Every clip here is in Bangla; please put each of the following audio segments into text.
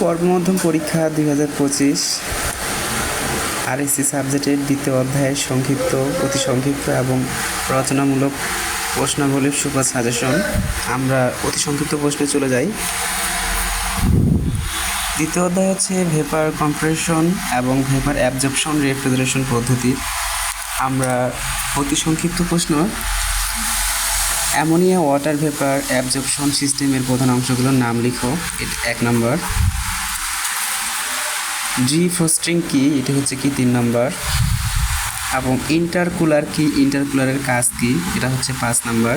পর্বমধ্যম পরীক্ষা দুই হাজার পঁচিশ আরএসসি সাবজেক্টের দ্বিতীয় অধ্যায়ের সংক্ষিপ্ত, অতি সংক্ষিপ্ত এবং রচনামূলক প্রশ্নাবলীর সুপার সাজেশন। আমরা অতি সংক্ষিপ্ত প্রশ্নে চলে যাই। দ্বিতীয় অধ্যায় হচ্ছে ভেপার কম্প্রেশন এবং ভেপার অ্যাবজর্পশন রেফ্রিজারেশন পদ্ধতি। আমরা অতি সংক্ষিপ্ত প্রশ্ন, অ্যামোনিয়া ওয়াটার ভেপার অ্যাবজর্পশন সিস্টেমের প্রধান অংশগুলোর নাম লিখো। এক নম্বর। জি ফোস্ট্রিং কি এটি হচ্ছে কি তিন নম্বর এবং ইন্টারকুলার কি ইন্টারকুলারের কাজ কি? এটা হচ্ছে পাঁচ নাম্বার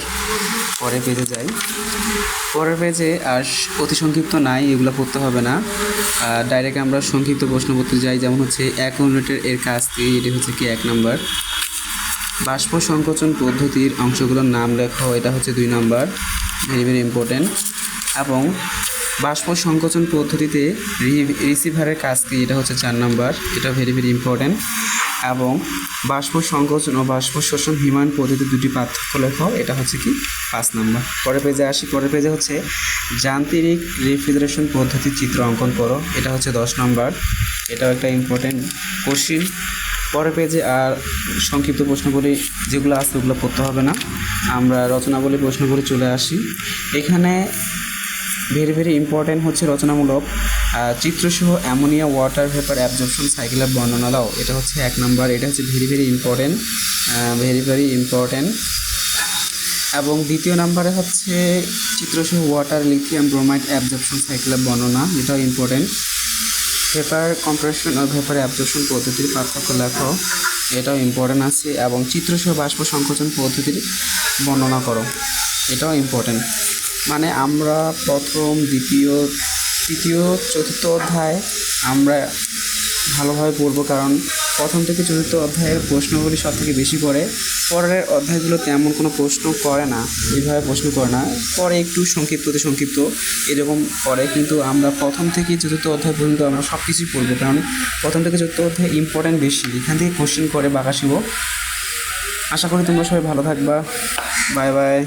পরের পেজে যাই। পরের পেজে আর অতি সংক্ষিপ্ত নাই, এগুলো পড়তে হবে না। ডাইরেক্ট আমরা সংক্ষিপ্ত প্রশ্ন করতে যাই, যেমন হচ্ছে এক ইউনিটের এর কাজ কি? এটি হচ্ছে কি এক নাম্বার বাষ্প সংকোচন পদ্ধতির অংশগুলোর নাম লেখো, এটা হচ্ছে দুই নম্বর ভেরি ভেরি ইম্পর্টেন্ট এবং বাষ্প সংকোচন পদ্ধতিতে রিসিভারের কাজ কি? এটা হচ্ছে চার নম্বর। এটা ভেরি ভেরি ইম্পর্টেন্ট এবং বাষ্প সংকোচন ও বাষ্প শোষণ হিমান পদ্ধতি দুটি পার্থক্য লেখো। এটা হচ্ছে কি? পাঁচ নম্বর। পরের পেজে আসি। পরের পেজে হচ্ছে যান্ত্রিক রেফ্রিজারেশন পদ্ধতির চিত্র অঙ্কন করো। এটা হচ্ছে দশ নম্বর। এটাও একটা ইম্পর্টেন্ট কোশ্চিন পরের পেজে আর সংক্ষিপ্ত প্রশ্নগুলি যেগুলো আছে ওগুলো পড়তে হবে না। আমরা রচনাবলী প্রশ্নগুলি চলে আসি। এখানে ভেরি ভেরি ইম্পর্টেন্ট হচ্ছে রচনামূলক। চিত্রসহ অ্যামোনিয়া, ওয়াটার ভেপার, অ্যাবজর্পশন সাইকেলের বর্ণনা দাও এটা হচ্ছে এক নম্বর, এটা হচ্ছে very very important very very important এবং দ্বিতীয় নাম্বারে হচ্ছে চিত্রসহ ওয়াটার লিথিয়াম ব্রোমাইড অ্যাবজর্পশন সাইকেলের বর্ণনা, এটাও ইম্পর্টেন্ট ভেপার কম্প্রেশন ও ভেপার অ্যাবজর্পশন পদ্ধতির পার্থক্য লেখো, এটাও ইম্পর্টেন্ট আছে। এবং চিত্রসহ বাষ্প সংকোচন পদ্ধতির বর্ণনা করো, এটাও ইম্পর্টেন্ট মানে আমরা প্রথম, দ্বিতীয়, তৃতীয়, চতুর্থ অধ্যায় আমরা ভালোভাবে পড়ব কারণ প্রথম থেকে চতুর্থ অধ্যায়ের প্রশ্নগুলি সব থেকে বেশি পড়ে। পরের অধ্যায়গুলো তেমন কোনো প্রশ্ন করে না এইভাবে প্রশ্ন করে না। পরে একটু সংক্ষিপ্ত অতি সংক্ষিপ্ত, এরকম করে কিন্তু আমরা প্রথম থেকে চতুর্থ অধ্যায় পর্যন্ত আমরা সব কিছুই পড়ব কারণ প্রথম থেকে চতুর্থ অধ্যায় ইম্পর্টেন্ট বেশি। এখান থেকে কোশ্চেন করে বাঁকাশিব আশা করি তোমরা সবাই ভালো থাকবা। Bye bye